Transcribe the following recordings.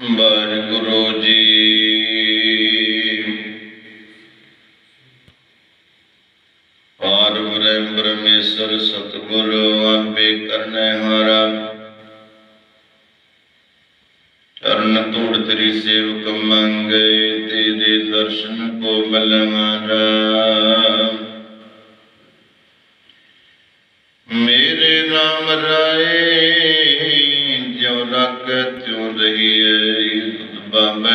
ਵਾਹਿਗੁਰੂ ਜੀ। ਪਾਰ ਬ੍ਰਹਮ ਪਰਮੇਸ਼ਰ ਸਤਿਗੁਰ ਆਪੇ ਕਰਨੇ ਹਾਰਾ। ਚਰਨ ਧੂੜ ਤੇਰੀ ਸੇਵਕ ਮੰਗੇ ਤੇਰੇ ਦਰਸ਼ਨ ਕੋ ਮਿਲਵਾਰਾ ਮੇਰੇ ਨਾਮ ਰਾਏ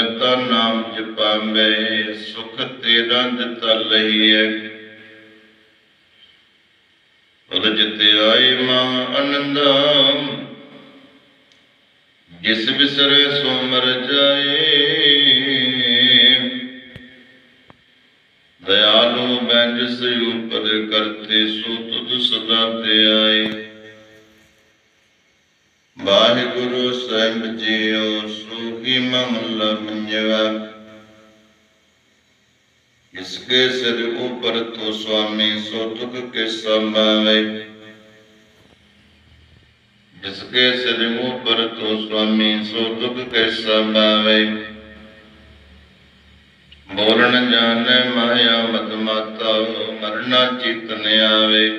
ਤਾ ਨਾਮ ਜਪਾਵੇ ਸੁਖ ਤੇਰਾ ਦਿੱਤਾ ਲਈਏ ਰਜ ਤੇ ਆਏ ਮਾਂ ਆਨੰਦਾ ਜਿਸ ਬਿਸਰੇ ਸੋ ਮਰ ਜਾਏ। ਦਇਆਲੂ ਬੈਂਜ ਸੇ ਉਪਰ ਕਰਤੇ, ਸੋ ਤੁਧ ਸਦਾ ਤੇ ਆਏ। ਵਾਹਿਗੁਰੂ ਸਾਹਿਬ ਜੀਓ ਸੋਹੀ ਮਮਲਾ ਮੰਜਵਾ ਇਸਕੇ ਸਿਰ ਉਪਰ ਤੋ ਸੁਆਮੀ ਸੋ ਤੁਖ ਕੇ ਸੰਭਾਵੇ? ਜਿਸਕੇ ਸਿਰ ਉਪਰ ਤੋ ਸੁਆਮੀ ਸੋ ਤੁਖ ਕੇ ਸੰਭਾਵੇ? ਬੋਲਣ ਜਾਣੈ ਮਾਇਆ ਮਤ ਮਾਤਾ ਮਰਨਾ ਚਿਤ ਨ ਆਵੇ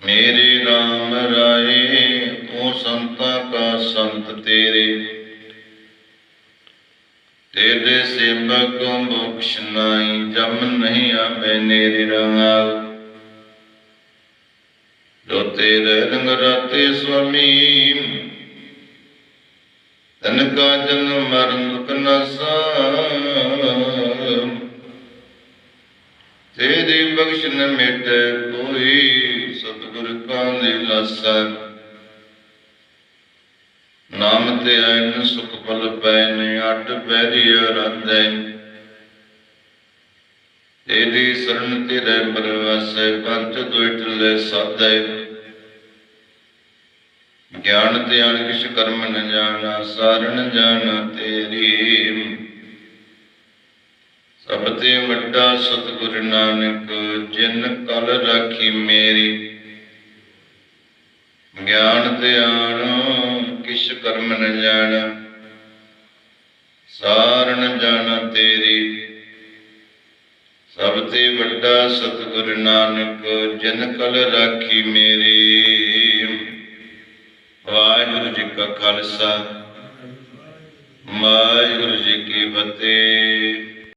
ਮੇਰੇ RAM ਰਾਏ ਤੂੰ ਸੰਤਾਂ ਕਾ ਸੰਤ ਤੇਰੇ। ਤੇਰੇ ਸੇਵਕ ਮੁਕਸ਼ ਨਾਈ ਜਮ ਨਹੀਂ ਆਵੇ ਨੇਰੇ ਰੰਗਾਲ। ਜੋ ਤੇਰੇ ਰੰਗ ਰਾਤੇ ਸੁਆਮੀ ਤਨ ਕਾ ਜਨਮ ਮਰਨ ਦੁਖ ਤੇਰੀ ਬਖਸ਼ ਨ ਮਿਟੇ ਕੋਈ ਸਤਿਗੁਰ ਨਾਮ ਤੇ ਆਇਨ ਸੁਖ ਫਲ ਪੈ ਨ ਅਟ ਬੈਰੀ ਅਰੰਦੈ ਤੇਰੀ ਸਰਣ ਤੇਰੇ ਬਰਵਾਸੈ ਪੰਚ ਦੁਇਟ ਲੈ ਸਾਧੈ। ਗਿਆਨ ਤੇ ਅਣ ਕਿਛ ਕਰਮ ਨ ਜਾਣਾ, ਸਾਰਣ ਜਾਣਾ ਤੇਰੀ। ਸਭ ਤੇ ਵੱਡਾ ਸਤਿਗੁਰ ਨਾਨਕ, ਜਿਨ ਕਲ ਰਾਖੀ ਮੇਰੀ। ਗਿਆਨ ਤੇ ਆਣ ਕਿਛ ਕਰਮ ਨ ਜਾਣਾ। ਸਾਰਣ ਜਾਣਾ ਤੇਰੀ। ਸਭ ਤੇ ਵੱਡਾ ਸਤਿਗੁਰ ਨਾਨਕ, ਜਨ ਕਲ ਰਾਖੀ ਮੇਰੀ। ਵਾਹਿਗੁਰੂ ਜੀ ਕਾ ਖਾਲਸਾ। ਵਾਹਿਗੁਰੂ ਜੀ ਕੀ ਫਤਿਹ।